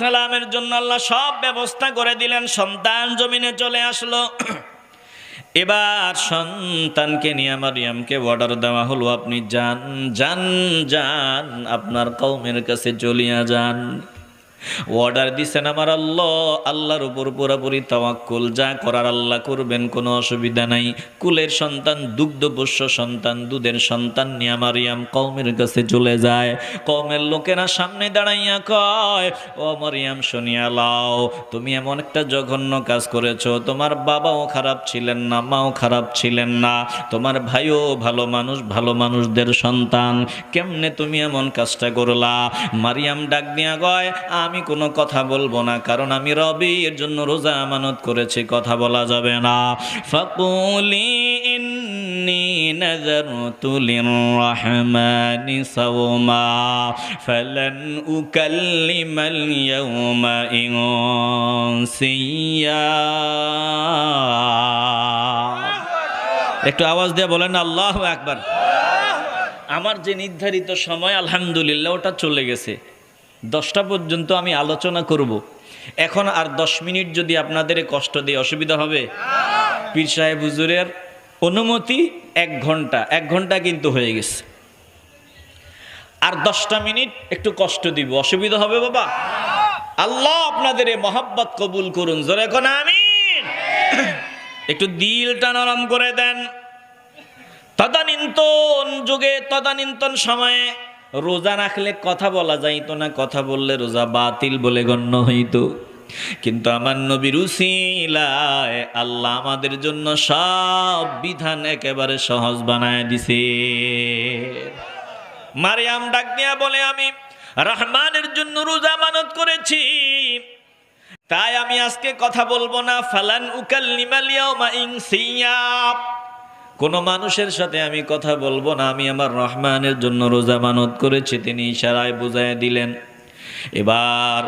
সালামের জন্য আল্লাহ সব ব্যবস্থা করে দিলেন, সন্তান জমিনে চলে আসলো। এবার সন্তানকে নিয়ে মারিয়ামকে অর্ডার দেওয়া হলো, আপনি যান যান যান, আপনার কৌমের কাছে চলিয়া যান। অর্ডার দিচ্ছেন আমার আল্লাহ। আল্লাহর উপর পুরোপুরি তাওয়াক্কুল। যা করার আল্লাহ করবেন, কোনো অসুবিধা নাই। কুলের সন্তান দুগ্ধপোষ্য সন্তান, দুধের সন্তান নিয়ে মারিয়াম কৌমের কাছে চলে যায়। কৌমের লোকেরা সামনে দাঁড়াইয়া কয়, ও মারিয়াম শুনিয়া লাও, তুমি এমন একটা জঘন্য কাজ করেছ। তোমার বাবাও খারাপ ছিলেন না, মাও খারাপ ছিলেন না। তোমার ভাইও ভালো মানুষ, ভালো মানুষদের সন্তান। কেমনে তুমি এমন কাজটা করলা? মারিয়াম ডাক দিয়া গয় আমি কোনো কথা বলব না, কারণ আমি রবি এর জন্য রোজা আমানত করেছি, কথা বলা যাবে না। ফাকুলি ইন্নি নাযারতু লিররহমানি সাওমা, ফালান উকাল্লিমাল ইয়াওমা ইনসিয়া। একটু আওয়াজ দিয়ে বলেন, আল্লাহ একবার আমার যে নির্ধারিত সময়, আলহামদুলিল্লাহ, ওটা চলে গেছে। দশটা পর্যন্ত আমি আলোচনা করব। এখন আর দশ মিনিট যদি আপনাদের কষ্ট দিয়ে অসুবিধা হবে, পীর সাহেব হুজুরের অনুমতি এক ঘণ্টা এক ঘণ্টা কিন্তু হয়ে গেছে। আর দশটা মিনিট একটু কষ্ট দিব। অসুবিধা হবে বাবা? আল্লাহ আপনাদের এই মহাব্বত কবুল করুন। জোরে এখন আমি একটু দিলটা নরম করে দেন। তদানীন্তন যুগে, তদানীন্তন সময়ে রোজা রাখলে কথা বলা যাইতো না, কথা বললে রোজা বাতিল বলে গণ্য হইতো। কিন্তু আমার নবীর উসিলায় আল্লাহ আমাদের জন্য সব বিধান একেবারে সহজ বানায় দিছে। মারিয়াম ডাক দিয়া বলে, আমি রহমানের জন্য রোজা মানত করেছি, তাই আমি আজকে কথা বলব না। ফালান উকাল্লিমালিয়াউমা ইনসিয়া কোন মানুষের সাথে আমি কথা বলব না, আমি আমার রহমানের জন্য রোজা মানত করেছি, তিনি ইশারায় বুঝাই দিলেন। এবার,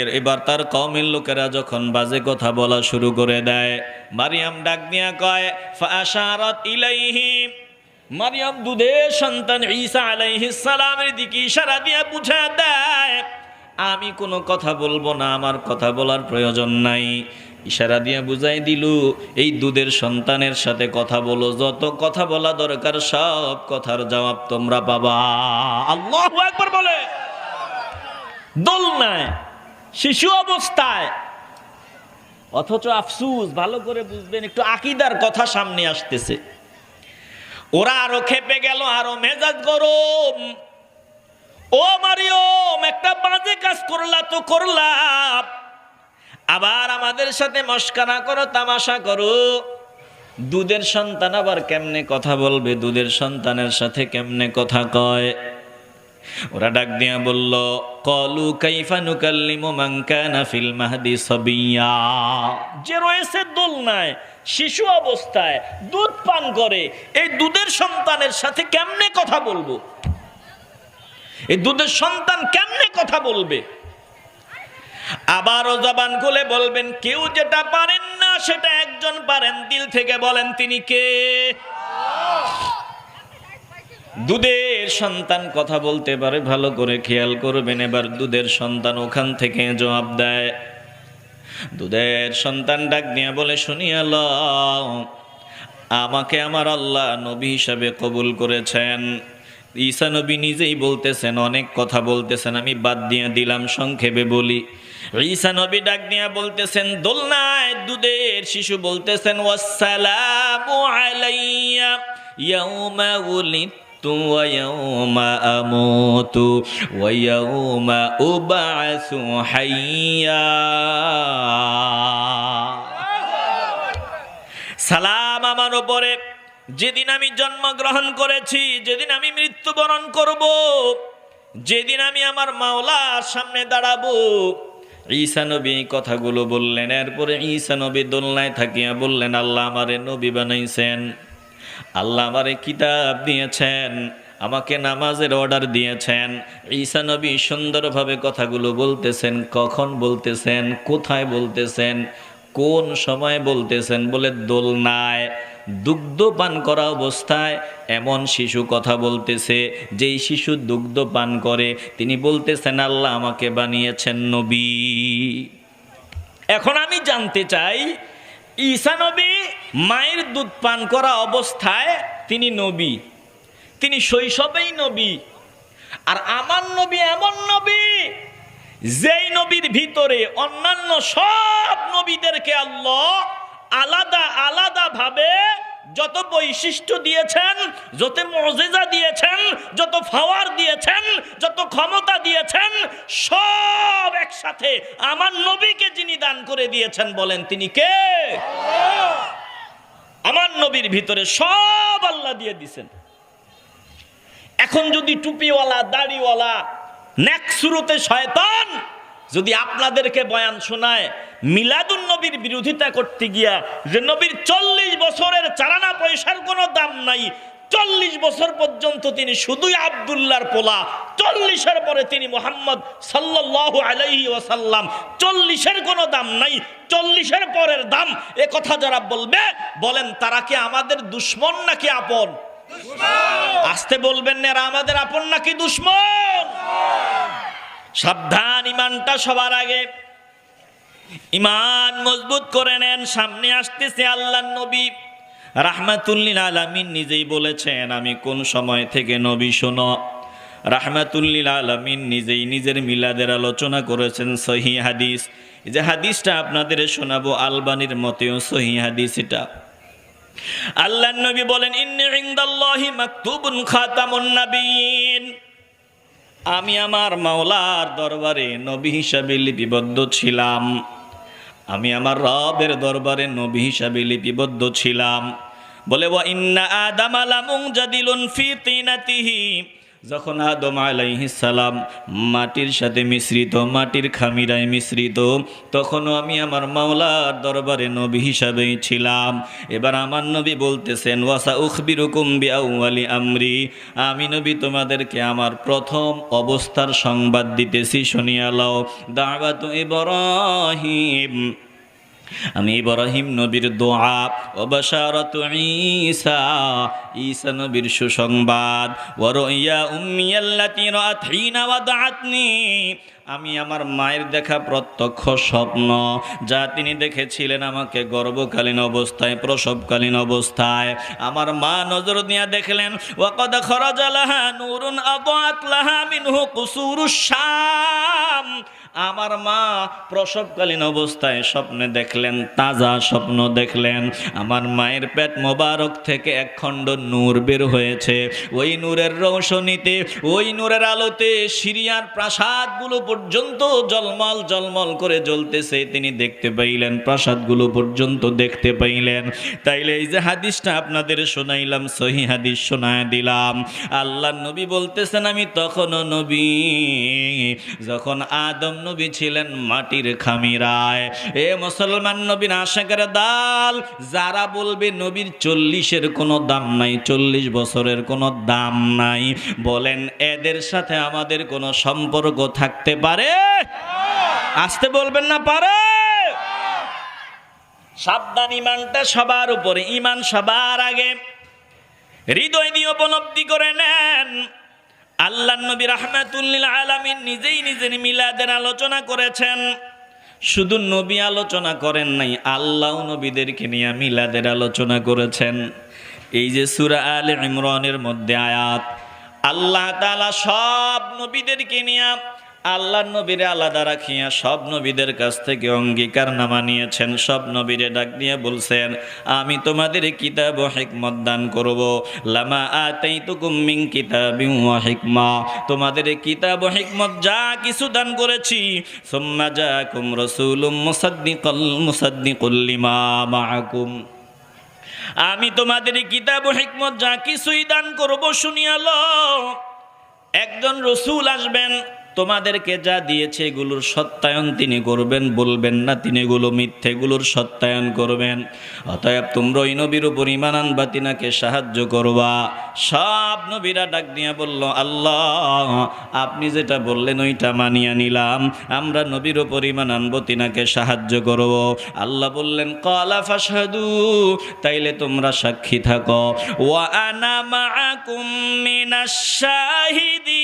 এর এবার তার কমের লোকেরা যখন বাজে কথা বলা শুরু করে দেয়, মারিয়াম ডাক দিয়া কয় ফাশারাত মারিয়াম দুধের সন্তান ঈসা আলাইহিস সালামের দিকে ইশারা দিয়া বুঝা দেয়, আমি কোনো কথা বলব না, আমার কথা বলার প্রয়োজন নাই। ইশারা দিয়ে বুঝাই দিল, এই দুধের সন্তানের সাথে কথা বলো, যত কথা বলা দরকার, সব কথার জবাব তোমরা পাবা। আল্লাহ একবার বলে। দোলনায়, শিশু অবস্থায়। অথচ আফসুস, ভালো করে বুঝবেন, একটু আকিদার কথা সামনে আসতেছে। ওরা আরও খেপে গেল, আরও মেজাজ গরম। ও মারিয়ম, একটা বাজে কাজ করলা তো করলাম আবার আমাদের সাথে মস্কারা করো, তামাশা করো। দুধের সন্তান আবার কেমনে কথা বলবে? দুধের সন্তানের সাথে কেমনে কথা কয়? ওরা ডাক দিয়া বলল, কলু কাইফা নুকাল্লিমু মান কানা ফিল মাহদি সাবিয়া। যে রয়েছে দোলনায়, শিশু অবস্থায় দুধ পান করে, এই দুধের সন্তানের সাথে কেমনে কথা বলব? এই দুধের সন্তান কেমনে কথা বলবে? আবারও জবান খুলে বলবেন, কেউ যেটা পারেন না, সেটা একজন পারেন। দিল থেকে বলেন, তিনি কে? দুধের সন্তান কথা বলতে পারে, ভালো করে খেয়াল করবেন। এবার দুধের সন্তান ওখান থেকে জবাব দেয়। দুধের সন্তান ডাক দিয়া বলে, শুনিয়া লও, আমাকে আমার আল্লাহ নবী হিসাবে কবুল করেছেন। ঈসা নবী নিজেই বলতেছেন, অনেক কথা বলতেছেন। আমি বাদ দিয়ে দিলাম, সংক্ষেপে বলি। ঈসা নবী ডাক দিয়া বলতেছেন, দোলনায় দুধের শিশু বলতেছেন, ওয়াসসালামু আলাইয়া, ইয়াউমা উলিদতু ওয়া ইয়াউমা আমুতু ওয়া ইয়াউমা উবআসু সালাম আমার ওপরে যেদিন আমি জন্মগ্রহণ করেছি, যেদিন আমি মৃত্যুবরণ করব, যেদিন আমি আমার মাওলার সামনে দাঁড়াবো ঈসা নবী এই কথাগুলো বললেন, এরপরে ঈসা নবী দোলনায় থাকিয়া বললেন, আল্লাহ আমারে নবী বানাইছেন। আল্লাহ আমারে কিতাব দিয়েছেন, আমাকে নামাজের অর্ডার দিয়েছেন। ঈসা নবী সুন্দরভাবে কথাগুলো বলতেছেন, কখন বলতেছেন, কোথায় বলতেছেন, কোন সময় বলতেছেন বলে দোলনায় দুগ্ধ পান করা অবস্থায় এমন শিশু কথা বলতেছে, যেই শিশু দুগ্ধ পান করে, তিনি বলতেছেন, আল্লাহ আমাকে বানিয়েছেন নবী। এখন আমি জানতে চাই, ঈসা নবী মায়ের দুধ পান করা অবস্থায় তিনি নবী, তিনি শৈশবেই নবী, আর আমার নবী এমন নবী, যেই নবীর ভিতরে অন্যান্য সব নবীদেরকে আল্লাহ আলাদা আলাদা ভাবে যত বৈশিষ্ট্য দিয়েছেন, যত মজেজা দিয়েছেন, যত ফাওয়ার দিয়েছেন, যত ক্ষমতা দিয়েছেন, সব একসাথে আমার নবীকে যিনি দান করে দিয়েছেন বলেন তিনি কে? আমার নবীর ভিতরে সব আল্লাহ দিয়ে দিছেন। এখন যদি টুপিওয়ালা, দাড়িওয়ালা, নেক শুরুতে শয়তান যদি আপনাদেরকে বয়ান শোনায় মিলাদুন নবীর বিরোধিতা করতে গিয়া যে নবীর চল্লিশ বছরের চারানা পয়সার কোনো দাম নাই চল্লিশ বছর পর্যন্ত তিনি শুধুই আবদুল্লার পোলা চল্লিশের পরে তিনি মোহাম্মদ সাল্লাহ আলাইহি ওয়াসাল্লাম চল্লিশের কোনো দাম নাই চল্লিশের পরের দাম এ কথা যারা বলবে বলেন তারা কি আমাদের দুশ্মন নাকি আপন? আসতে বলবেন না এরা আমাদের আপন নাকি দুশ্মন? সাবধান ইমানটা সবার আগে। ইমান মজবুত করে নেন, সামনে আসতেছে আল্লাহ নবী। রাহমাতুল্লিল আলামিন নিজেই বলেছেন, আমি কোন সময় থেকে নবী শোনো? রাহমাতুল্লিল আলামিন নিজেই নিজের মিলাদের আলোচনা করেছেন সহি হাদিস। যে হাদিসটা আপনাদের শোনাবো, আলবানির মতেও সহি হাদিস এটা। আল্লাহ নবী বলেন ইনদাল্লাহি মাকতুবুন খাতামুন নাবিয়িন আমি আমার মাওলার দরবারে নবী হিসাবে লিপিবদ্ধ ছিলাম। আমি আমার রবের দরবারে নবী হিসাবে লিপিবদ্ধ ছিলাম। বলে, ওয়া ইন্না আদাম আলামুং জাদিলুন ফি তিনাতিহি। যখন আদম সালাম মাটির সাথে মিশ্রিত, মাটির খামিরায় মিশ্রিত, তখনও আমি আমার মাওলার দরবারে নবী হিসাবেই ছিলাম। এবার আমার নবী বলতেছেন, ওয়াসা উখবিরুকুম বিআউয়ালি আমরি। আমি নবী, তোমাদেরকে আমার প্রথম অবস্থার সংবাদ দিতেছি, শুনিয়া লও। দাওয়াতু ইব্রাহিম। আমি ইব্রাহিম নবীর দোয়া ও বাশারাত ঈসা ঈসা নবীর সুসংবাদ। ওয়া রুইয়া উম্মি আল্লাতী রাআত হিনা ওয়াদাআতনি আমি আমার মায়ের দেখা প্রত্যক্ষ স্বপ্ন, যা তিনি দেখেছিলেন আমাকে গর্ভকালীন অবস্থায়, প্রসবকালীন অবস্থায়। আমার মা নজর দিয়া দেখলেন, ওয়াকাদ খরাজা লাহা নূরুন আদাত লাহা মিনহু কুসুরুশ শাম। আমার মা প্রসবকালীন অবস্থায় স্বপ্নে দেখলেন, তাজা স্বপ্ন দেখলেন। আমার মায়ের পেট মোবারক থেকে এক খণ্ড নূর বের হয়েছে। ওই নূরের রৌশনীতে, ওই নূরের আলোতে সিরিয়ার প্রাসাদগুলো পর্যন্ত জলমল জলমল করে জ্বলতেছে। তিনি দেখতে পাইলেন, প্রাসাদগুলো পর্যন্ত দেখতে পাইলেন। তাইলে এই যে হাদিসটা আপনাদের শোনাইলাম, সহি হাদিস শোনায় দিলাম। আল্লাহ নবী বলতেছেন, আমি তখনও নবী। যখন আদম নবী ছিলেন মাটির খামিরায়। এ মুসলমান নবীর আশাকের দাল, যারা বলবে নবীর চল্লিশের কোনো দাম নাই, চল্লিশ বছরের কোনো দাম নাই, বলেন এদের সাথে আমাদের কোনো সম্পর্ক থাকতে পারে? আসতে বলবেন না পারে? সাবধান ইমানটা সবার উপরে, ইমান সবার আগে। হৃদয় দিয়ে উপলব্ধি করে নেন। আল্লাহ নবী রাহমাতুল্লিল আলামিন নিজেই নিজের মিলাদের আলোচনা করেছেন। শুধু নবী আলোচনা করেন নাই আল্লাহ নবীদেরকে নিয়ে মিলাদের আলোচনা করেছেন। এই যে সুরা আল ইমরানের মধ্যে আয়াত, আল্লাহ তাআলা সব নবীদেরকে নিয়ে আল্লাহ নবীরে আলাদা রাখিয়া সব নবীদের কাছ থেকে অঙ্গীকার নামা নিয়েছেন। সব নবীরে ডাক দিয়ে বলছেন, আমি তোমাদের কিতাব হিকমত দান করব। লামা আতাইতুকুম মিন কিতাবিন ওয়া হিকমা। তোমাদের কিতাব হিকমত যা কিছু দান করেছি। সুম্মা জাকুম রাসূলুম মুসাদ্দিকাল মুসাদ্দিকুল লিমা মাআকুম। আমি তোমাদের কিতাব হিকমত যা কিছুই দান করব শুনিয়ালো একজন রসুল আসবেন তোমাদেরকে যা দিয়েছে এগুলোর সত্যায়ন তিনি করবেন, বলবেন না তিনি এগুলো মিথ্যেগুলোর সত্যায়ন করবেন। অতএব তোমরা ওই নবীর উপর ইমান আনবা, তিনাকে সাহায্য করবা। সব নবীরা ডাক দিয়া বলল, আল্লাহ, আপনি যেটা বললেন ওইটা মানিয়া নিলাম। আমরা নবীর উপর ইমান আনব, তিনাকে সাহায্য করব। আল্লাহ বললেন কলা ফাসাদু তাইলে তোমরা সাক্ষী থাকো। ওয়া আনা মাআকুম মিনাশ শাহিদিন।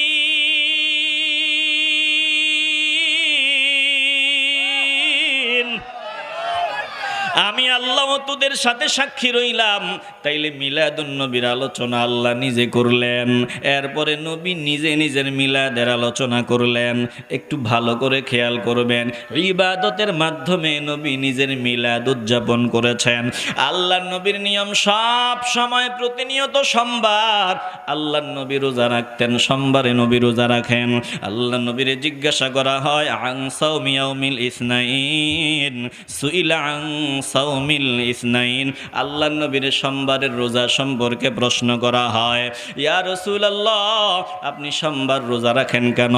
আমি আল্লাহ তোদের সাথে সাক্ষী রইলাম। তাইলে মিলাদুন নবীর আলোচনা আল্লাহ নিজে করলেন। এরপরে নবী নিজে নিজের মিলাদের আলোচনা করলেন। একটু ভালো করে খেয়াল করবেন, ইবাদতের মাধ্যমে নবী নিজের মিলাদ উদযাপন করেছেন। আল্লাহ নবীর নিয়ম সব সময় প্রতিনিয়ত সোমবার। আল্লাহ নবী রোজা রাখতেন, সোমবারে নবী রোজা রাখেন। আল্লাহ নবীরে জিজ্ঞাসা করা হয় আং সাউমিয়াউমিল ইসনাইন? সুইলা সাউমিল ইসনাইন, আল্লাহ নবীর সোমবারের রোজা সম্পর্কে প্রশ্ন করা হয়। ইয়া রাসূলুল্লাহ, আপনি সোমবার রোজা রাখেন কেন?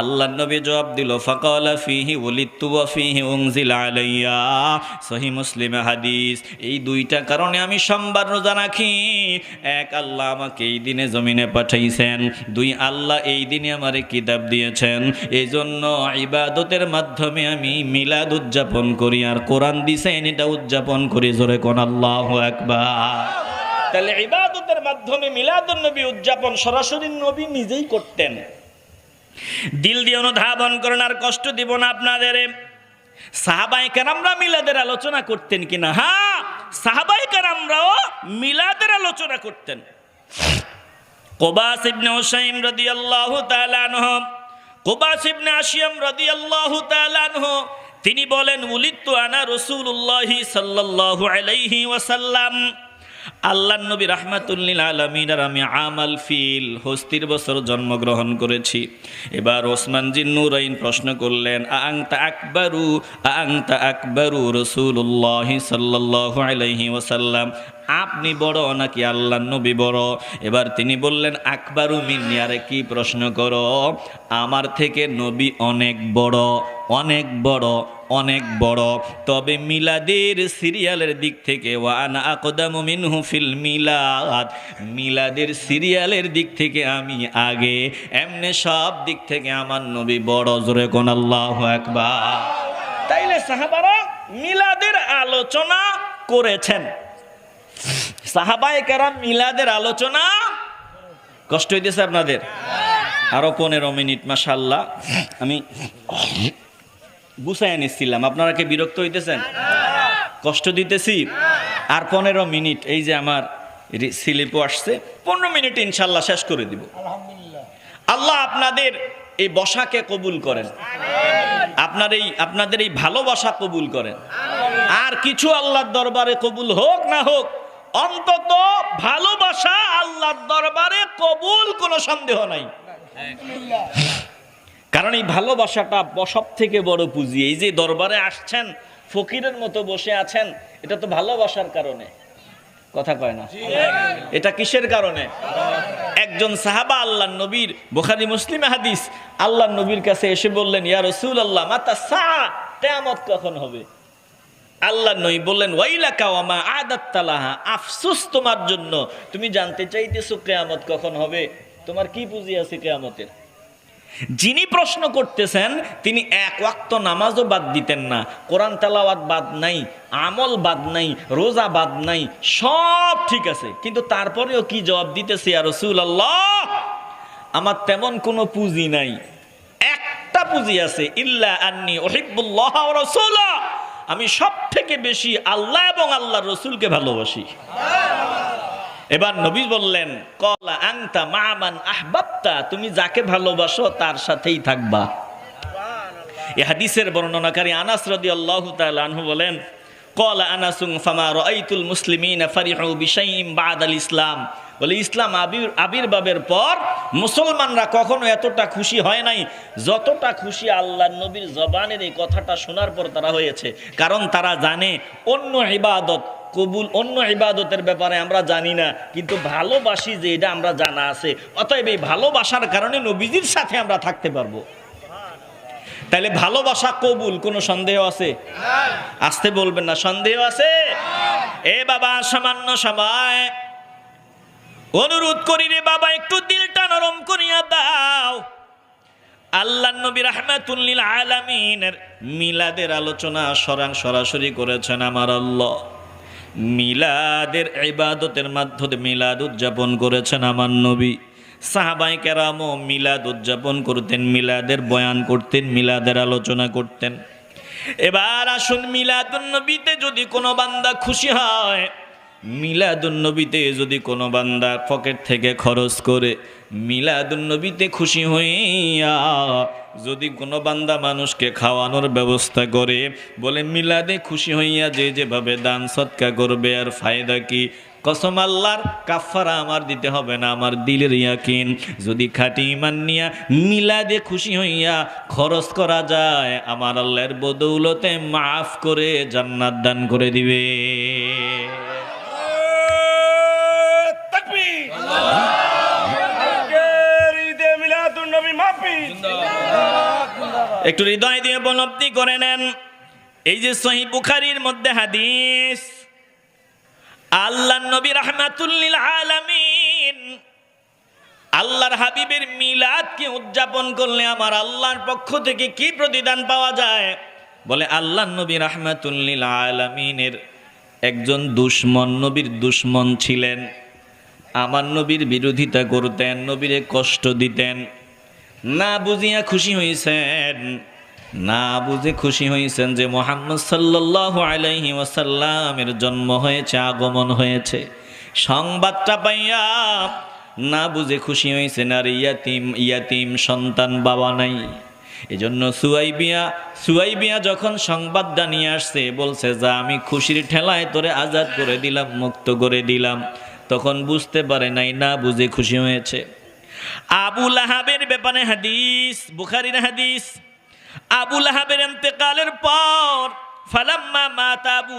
আল্লাহ নবী জবাব দিল, ফাকালা ফিহি ওয়া ফিহি উনজিলা আলাইয়া। সহি মুসলিম হাদিস, এই দুইটা কারণে আমি সোমবার রোজা রাখি। এক, আল্লাহ আমাকে এই দিনে জমিনে পাঠাইছেন। দুই, আল্লাহ এই দিনে আমারে কিতাব দিয়েছেন। এই জন্য ইবাদতের মাধ্যমে আমি মিলাদ উদযাপন করি। আর কোরআন দিছেন, এটা উদযাপন করি, জোরে কোন আল্লাহ একবার তাহলে ইবাদতের মাধ্যমে মিলাদুন নবী উদযাপন সরাসরি নবী নিজেই করতেন। দিল দিয়ে অনুধাবন করেন, আর কষ্ট দিব না আপনাদের। সাহাবাই কেরামরা মিলাদের আলোচনা করতেন কিনা হ্যাঁ সাহাবাই কেরামরাও মিলাদের আলোচনা করতেন। কোবাস ইবনে হুসাইম রাদিয়াল্লাহু তাআলা আনহু, কোবাস ইবনে আশিয়াম রাদিয়াল্লাহু তাআলা আনহু তিনি বলেন উলিত্তু আনা রাসূলুল্লাহি সাল্লাহ আলাইহি ওয়াসাল্লাম। আল্লাহ নবী রাহমাতুল্লিল আলমিন আর আমি আমাল ফিল, হস্তির বছর জন্মগ্রহণ করেছি। এবার ওসমান জিন্নুরাইন প্রশ্ন করলেন আংতা আকবরু? আংতা আকবরু রসুল্লাহ সাল্লাহ আলাইহি ওসাল্লাম আপনি বড় নাকি আল্লাহ নবী বড়? এবার তিনি বললেন, আকবরু মিন্নি, আরে কি প্রশ্ন করো? আমার থেকে নবী অনেক বড় অনেক বড় অনেক বড়। তবে মিলাদের সিরিয়ালের দিক থেকে ওয়ান আকদামু মিনহু ফিল মিলাদ। মিলাদের সিরিয়ালের দিক থেকে আমি আগে, এমনি সব দিক থেকে আমার নবী বড় জোরে কোন আল্লাহ একবার তাইলে সাহাবারা মিলাদের আলোচনা করেছেন। সাহাবায়ে কেরাম মিলাদের আলোচনা কষ্ট হইতেছে আপনাদের? আরও পনেরো মিনিট মাসাল্লাহ আমি গুছাই নিচ্ছিলাম। আপনারা কি বিরক্ত হইতেছেন? কষ্ট দিতেছি। আর পনেরো মিনিট এই যে আমার স্লিপও আসছে পনেরো মিনিট ইনশাল্লাহ শেষ করে দিব। আল্লাহ আপনাদের এই বসাকে কবুল করেন। আপনার এই আপনাদের এই ভালোবাসা কবুল করেন। আর কিছু আল্লাহর দরবারে কবুল হোক না হোক অন্তত ভালোবাসা আল্লাহর দরবারে কবুল কোনো সন্দেহ নাই। কারণ এই ভালোবাসাটা সব থেকে বড় পুঁজি। এই যে দরবারে আসছেন ফকিরের মতো বসে আছেন এটা তো ভালোবাসার কারণে। কথা কয় না? এটা কিসের কারণে? একজন সাহাবা আল্লাহ নবীর বোখারি মুসলিম হাদিস আল্লাহ নবীর কাছে এসে বললেন ইয়া রসুল আল্লাহ মাতা সা কেয়ামত কখন হবে? আল্লাহ নই বললেন ওয়াইলা কাওয়ামা আদাত্তালাহা আফসুস তোমার জন্য। তুমি জানতে চাইতেছো কেয়ামত কখন হবে? তোমার কি পুঁজি আছে কেয়ামতের? যিনি প্রশ্ন করতেছেন, তিনি এক ওয়াক্ত নামাজও বাদ দিতেন না। কোরআন তেলাওয়াত বাদ নাই, আমল বাদ নাই, রোজা বাদ নাই, সব ঠিক আছে। কিন্তু তারপরেও কি জবাব দিতেছে আর রসুল আল্লাহ আমার তেমন কোনো পুঁজি নাই। একটা পুঁজি আছে, ইল্লা আন্নি ওহিবুল্লাহ রসুল্লাহ আমি সব থেকে বেশি আল্লাহ এবং আল্লাহ রসুলকে ভালোবাসি। এবার নবী বললেন, কলা আংতা মামান আহবাবতা তুমি যাকে ভালোবাসো তার সাথেই থাকবা। এ হাদিসের বর্ণনাকারী আনাস রদি আল্লাহ আনহু বলেন, কলা আনাসুং ফামা রাআইতুল মুসলিমিনা ফারিহু বাদ আল ইসলাম বলে ইসলাম আবির আবির্ভাবের পর মুসলমানরা কখনো এতটা খুশি হয় নাই যতটা খুশি আল্লাহ নবীর জবানের এই কথাটা শোনার পর তারা হয়েছে। কারণ তারা জানে অন্য ইবাদত কবুল অন্য ইবাদতের ব্যাপারে আমরা জানি না কিন্তু ভালোবাসি যে এটা আমরা জানা আছে। অতএব এই ভালোবাসার কারণে নবীজির সাথে আমরা থাকতে পারব। তাহলে ভালোবাসা কবুল কোনো সন্দেহ আছে? আসতে বলবেন না সন্দেহ আছে? এ বাবা সামান্য সময়। অনুরোধ করি রে বাবা, একটু দিলটা নরম করিয়া দাও। আল্লাহ নবী রাহমাতুল্লিল আলামিনের মিলাদের আলোচনা সরাং সরাসরি করেছেন আমার আল্লাহ। মিলাদের ইবাদতের মাধ্যমে মিলাদ উদযাপন করেছেন আমার নবী। সাহাবাই কেরামও মিলাদ উদযাপন করতেন, মিলাদের বয়ান করতেন, মিলাদের আলোচনা করতেন। এবার আসুন মিলাদুন নবীতে যদি কোনো বান্দা খুশি হয় মিলাদুন নবীতে যদি কোনো বান্দা পকেট থেকে খরচ করে মিলাদুন্নবীতে খুশি হইয়া যদি কোনো বান্দা মানুষকে খাওয়ানোর ব্যবস্থা করে, বলে মিলাদে খুশি হইয়া যে যেভাবে দান সৎকা করবে, আর ফায়দা কি? কসম আল্লাহর কাফারা আমার দিতে হবে না, আমার দিলের ইয়াকিন। যদি খাঁটি ইমান নিয়া মিলাদে খুশি হইয়া খরচ করা যায়, আমার আল্লাহর বদৌলতে মাফ করে জান্নাত দান করে দিবে তাকবীর ঈদে মিলাদুন নবী মাহফিল একটু হৃদয় দিয়ে উপলব্ধি করে নেন। এই যে সহি বুখারির মধ্যে হাদিস আল্লাহ নবী রহমাতুল্লিল আলামিন আল্লাহর হাবিবের মিলাদকে উদযাপন করলে আমার আল্লাহর পক্ষ থেকে কি প্রতিদান পাওয়া যায়? বলে আল্লাহ নবী রহমাতুল্লিল আলামিনের একজন দুশ্মন, নবীর দুশ্মন ছিলেন। আমার নবীর বিরোধিতা করতেন, নবীরে কষ্ট দিতেন। না বুঝিয়া খুশি হয়েছেন না বুঝে খুশি হয়েছেন যে মোহাম্মদ সাল্লাহ আলাইহি ওয়াসাল্লামের জন্ম হয়েছে, আগমন হয়েছে। সংবাদটা পাইয়া না বুঝে খুশি হয়েছেন আর ইয়াতিম ইয়াতিম সন্তান বাবা নাই। এজন্য সুয়াইবিয়া সুয়াইবিয়া যখন সংবাদটা নিয়ে আসছে, বলছে, যা আমি খুশির ঠেলায় তোরে আজাদ করে দিলাম, মুক্ত করে দিলাম। তখন বুঝতে পারে নাই, না বুঝে খুশি হয়েছে। আবু লাহাবের ব্যাপারে হাদিস, বুখারির হাদিস। আবু লাহাবের ইন্তেকালের পর, ফালাম্মা মাতা আবু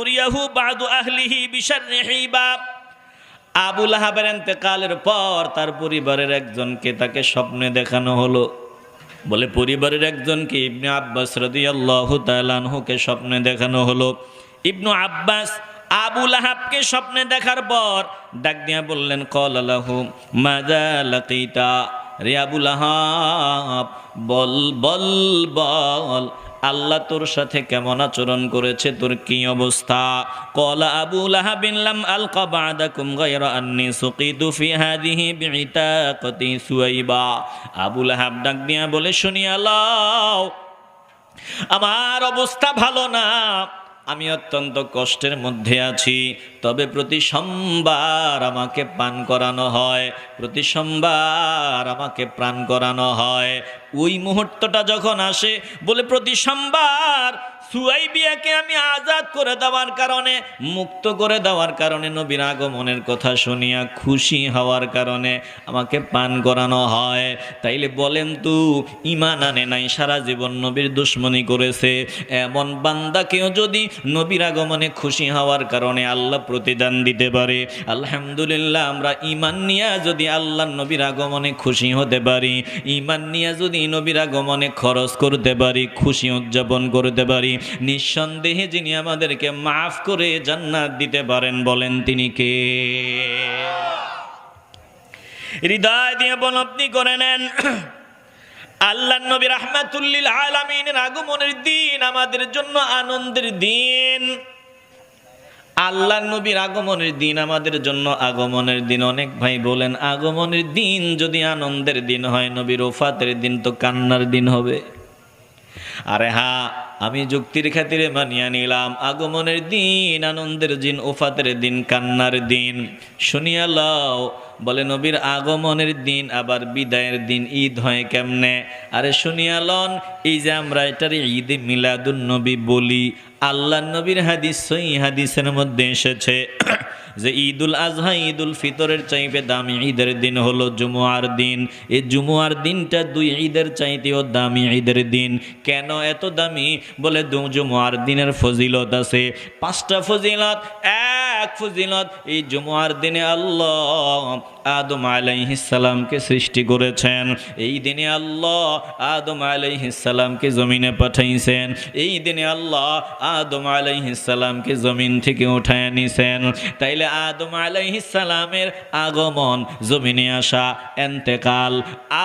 উরিয়াহু বাদু আহলিহি বিশাররিহি বা আবু লাহাবের ইন্তেকালের পর তার পরিবারের একজনকে তাকে স্বপ্নে দেখানো হলো। বলে পরিবারের একজনকে ইবনে আব্বাস রাদিয়াল্লাহু তাআলা আনহুকে স্বপ্নে দেখানো হলো। ইবনু আব্বাস আবু লাহাবকে স্বপ্নে দেখার পর ডাক দিয়া বললেন, কল মাযা লাকিতা? রে আবু লাহাব, বল বল বল, আল্লাহ তোর সাথে কেমন আচরণ করেছে, তোর কি অবস্থা? কলা আবু লাহাবিন লাম আলকা বাদাকুম গায়রা আন্নি সুকিতু ফি হাদিহি বিইতাকাতি সুয়াইবা। আবু লাহাব ডাক দিয়া বলে, শুনিয়া লও, আমার অবস্থা ভালো না। আমি অত্যন্ত কষ্টের মধ্যে আছি, তবে প্রতি সোমবার আমাকে পান করানো হয়, প্রতি সোমবার আমাকে প্রাণ করানো হয়। ওই মুহূর্তটা যখন আসে, বলে প্রতি সোমবার সুয়াইবিয়াকে আমি আজাদ করে দেওয়ার কারণে, মুক্ত করে দেওয়ার কারণে নবীর আগমনের কথা শুনিয়া খুশি হওয়ার কারণে আমাকে পান করানো হয়। তাইলে বলেন তো ইমান আনে নাই, সারা জীবন নবীর দুশ্মনী করেছে। এমন বান্দাকেও যদি নবীর আগমনে খুশি হওয়ার কারণে আল্লাহ প্রতিদান দিতে পারে। আলহামদুলিল্লাহ, আমরা ইমান নিয়ে যদি আল্লাহ নবীর আগমনে খুশি হতে পারি ইমান নিয়ে যদি নবীর আগমনে খরচ করতে পারি, খুশি উদযাপন করতে পারি নিঃসন্দেহে যিনি আমাদেরকে মাফ করে জান্নাত দিতে পারেন বলেন তিনি কে? হৃদয় দিয়ে উপলব্ধি করে নেন। আল্লাহ নবী রাহমাতুল্লিল আলামিনের আগমনের দিন আমাদের জন্য আনন্দের দিন। আল্লাহ নবীর আগমনের দিন আমাদের জন্য আগমনের দিন। অনেক ভাই বলেন, আগমনের দিন যদি আনন্দের দিন হয় নবীর ওফাতের দিন তো কান্নার দিন হবে। আরে হ্যাঁ আমি যুক্তির খাতিরে মানিয়া নিলাম। আগমনের দিন, আনন্দের দিন, ওফাতের দিন, কান্নার দিন। শুনিয়া লও বলে, নবীর আগমনের দিন আবার বিদায়ের দিন, ঈদ হয় কেমনে? আরে শুনিয়া লন, এই যে আমরা এটার ঈদ মিলাদুন নবী বলি, আল্লাহ নবীর হাদিস, সই হাদিসের মধ্যে এসেছে যে ঈদুল আজহা, ঈদুল ফিতরের চাইতে দামি ঈদের দিন হলো জুমুয়ার দিন। এই জুমুয়ার দিনটা দুই ঈদের চাইতেও দামি ঈদের দিন। কেন এত দামি? বলে, দু জুমুয়ার দিনের ফজিলত আছে। পাঁচটা ফজিলত, এক ফজিলত, এই জুমার দিনে আল্লাহ আদম আলাইহিসালামকে সৃষ্টি করেছেন। এই দিনে আল্লাহ আদম আলাইহিসালামকে জমিনে পাঠাইছেন। এই দিনে আল্লাহ আদম আলাইহিসালামকে জমিন থেকে উঠায় নিছেন। তাইলে আদম আলাইহিসালামের আগমন, জমিনে আসা এন্তেকাল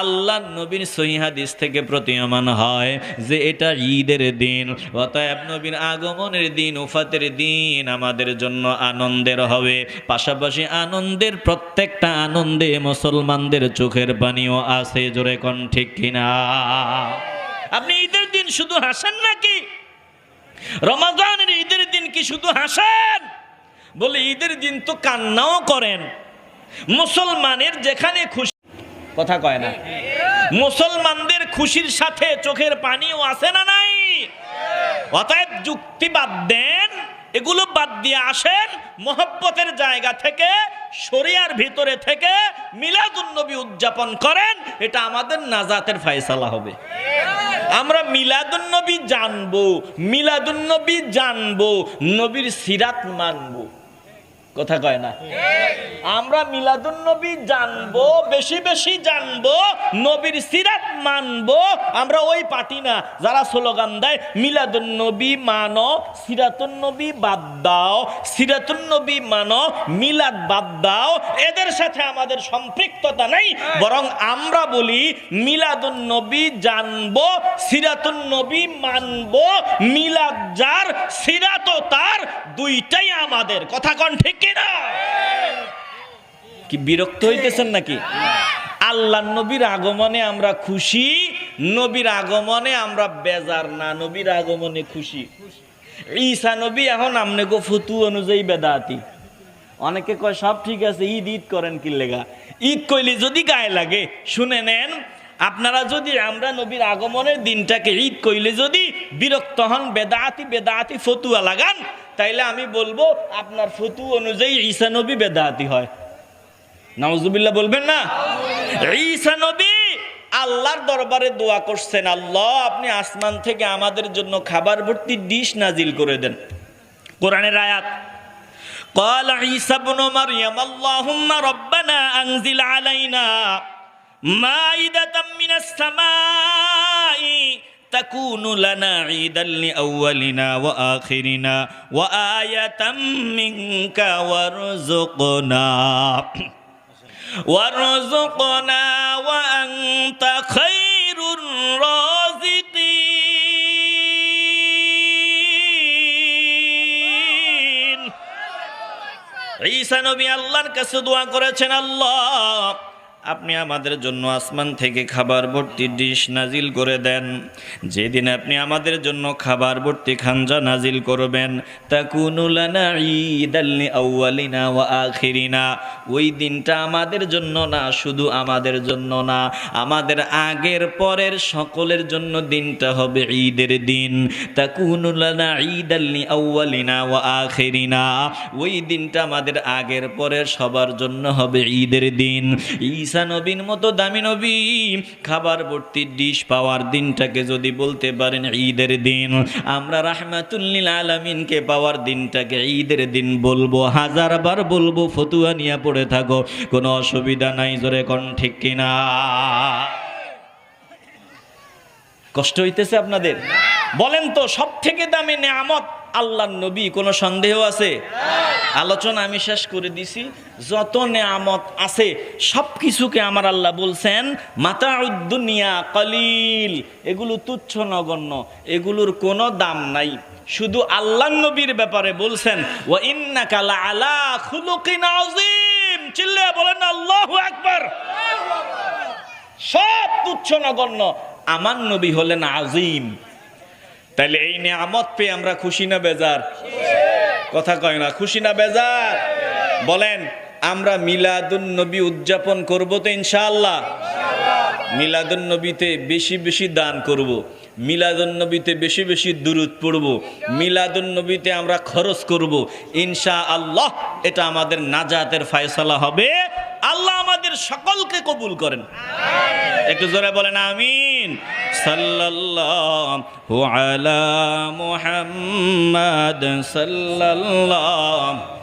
আল্লাহ নবীর সহিহাদিস থেকে প্রতীয়মান হয় যে এটা ঈদের দিন। অতএব নবীর আগমনের দিন, উফাতের দিন আমাদের জন্য আনন্দের হবে। পাশাপাশি আনন্দের প্রত্যেকটা আনন্দে মুসলমানদের চোখের পানিও আছে জোরে কোন ঠিক কিনা? আপনি ঈদের দিন শুধু হাসেন নাকি? রমাজানের ঈদের দিন কি শুধু হাসেন? বলে ঈদের দিন তো কান্নাও করেন। মুসলমানের যেখানে খুশি কথা কয় না। মুসলমানদের খুশির সাথে চোখের পানিও আছে না নাই? অতএব যুক্তি বাদ দেন। এগুলো বাদ দিয়ে আসেন মহব্বতের জায়গা থেকে, শরিয়ার ভিতরে থেকে মিলাদুন্নবী উদযাপন করেন, এটা আমাদের নাজাতের ফয়সালা হবে। আমরা মিলাদুন্নবী জানব মিলাদুন্নবী জানব, নবীর সিরাত মানবো। কথা কয় না। আমরা মিলাদুন নবী জানব, বেশি বেশি জানব, নবীর সিরাত মানবো। আমরা ওই পার্টি না, যারা স্লোগান দেয়, মিলাদুন নবী মানো, সিরাতুন নবী বাদ দাও, সিরাতুন নবী মানো, মিলাদ বাদ দাও। এদের সাথে আমাদের সম্পৃক্ততা নেই, বরং আমরা বলি মিলাদুন নবী জানব, সিরাতুন নবী মানবো, মিলাদ যার, সিরাতও তার, দুইটাই আমাদের। কথা কন ঠিক কি বিরক্ত হইতেছেন নাকি? আল্লাহ নবীর আগমনে আমরা খুশি, নবীর আগমনে আমরা বেজার না, নবীর আগমনে খুশি। ঈসা নবী এখন আমনে গো ফতু অনুযায়ী বেদাতি। অনেকে কয়, সব ঠিক আছে, ঈদ ঈদ করেন কি লেগা? ঈদ কইলে যদি গায়ে লাগে, শুনে নেন, আপনারা যদি আমরা নবীর আগমনের দিনটাকে ঈদ কইলে যদি বিরক্ত হন, বেদাতি বেদাতি ফতুয়া লাগান তাইলে আমি বলবো আপনার ফতু অনুযায়ী ঈসা নবী বেদাতি হয় নাউজুবিল্লাহ বলবেন না ঈসা নবী আল্লাহর দরবারে দোয়া করছেন আল্লাহ আপনি আসমান থেকে আমাদের জন্য খাবার ভর্তি ডিশ নাজিল করে দেন কোরআনের আয়াত قال عيسى ابن مريم اللهم ربنا أنزل علينا مائدة من السماء تكون لنا عيدا لأولنا وآخرنا وآية منك وارزقنا وارزقنا وأنت خير الرازقين ঈসা নবী আল্লাহর কাছে দোয়া করেছেন আল্লাহ আপনি আমাদের জন্য আসমান থেকে খাবার ভর্তি ডিশ নাজিল করে দেন। যেদিন আপনি আমাদের জন্য খাবার ভর্তি খাঞ্জা নাজিল করবেন আউয়ালিনা ওয়া আখিরিনা। ওই দিনটা আমাদের জন্য না, শুধু আমাদের জন্য না, আমাদের আগের পরের সকলের জন্য দিনটা হবে ঈদের দিন। তা তাকুনুলানা ঈদাল্লি আউয়ালিনা ওয়া আখিরিনা। ওই দিনটা আমাদের আগের পরের সবার জন্য হবে ঈদের দিন। ঈসা নবীন মতো দামি নবী, খাবার ভর্তি ডিশ পাওয়ার দিনটাকে যদি বলতে পারেন ঈদের দিন, আমরা রাহমাতুল্লিল আলামিনকে পাওয়ার দিনটাকে ঈদের দিন বলব, হাজার বার বলব, ফতুয়া নিয়ে পড়ে থাকো, কোনো অসুবিধা নাই, জোরে কোন ঠিক কিনা? কষ্ট হইতেছে আপনাদের? বলেন তো সব থেকে দামি নেয়ামত আল্লাহর নবী কোনো সন্দেহ আছে? আলোচনা আমি শেষ করে দিছি। যত নেয়ামত আছে সব কিছুকে আমার আল্লাহ বলছেন মাতা উদ্দুনিয়া কলিল। এগুলো তুচ্ছ নগণ্য, এগুলোর কোনো দাম নাই। শুধু আল্লাহ নবীর ব্যাপারে বলছেন ও ইন্না কালা আলা খুলুকিন আযীম। চিল্লে বলেন, আল্লাহু আকবার। সব তুচ্ছ নগণ্য। আমার নবী হলেন আজিম তাইলে এই নিয়ামত পেয়ে আমরা খুশি না বেজার? কথা কয় না, খুশি না বেজার? বলেন, আমরা মিলাদুন নবী উদযাপন করব তো ইনশাআল্লাহ। মিলাদুন নবীতে বেশি বেশি দান করব। মিলাদুন নবীতে বেশি বেশি দূরত পড়ব। মিলাদুন নবীতে আমরা খরচ করব। ইনশা আল্লাহ এটা আমাদের নাজাতের ফায়সালা হবে। আল্লাহ আমাদের সকলকে কবুল করেন। একটু জোরে বলেন আমিন। সাল্লাল্লাহু আলা মুহাম্মাদ সাল্লাল্লাহু।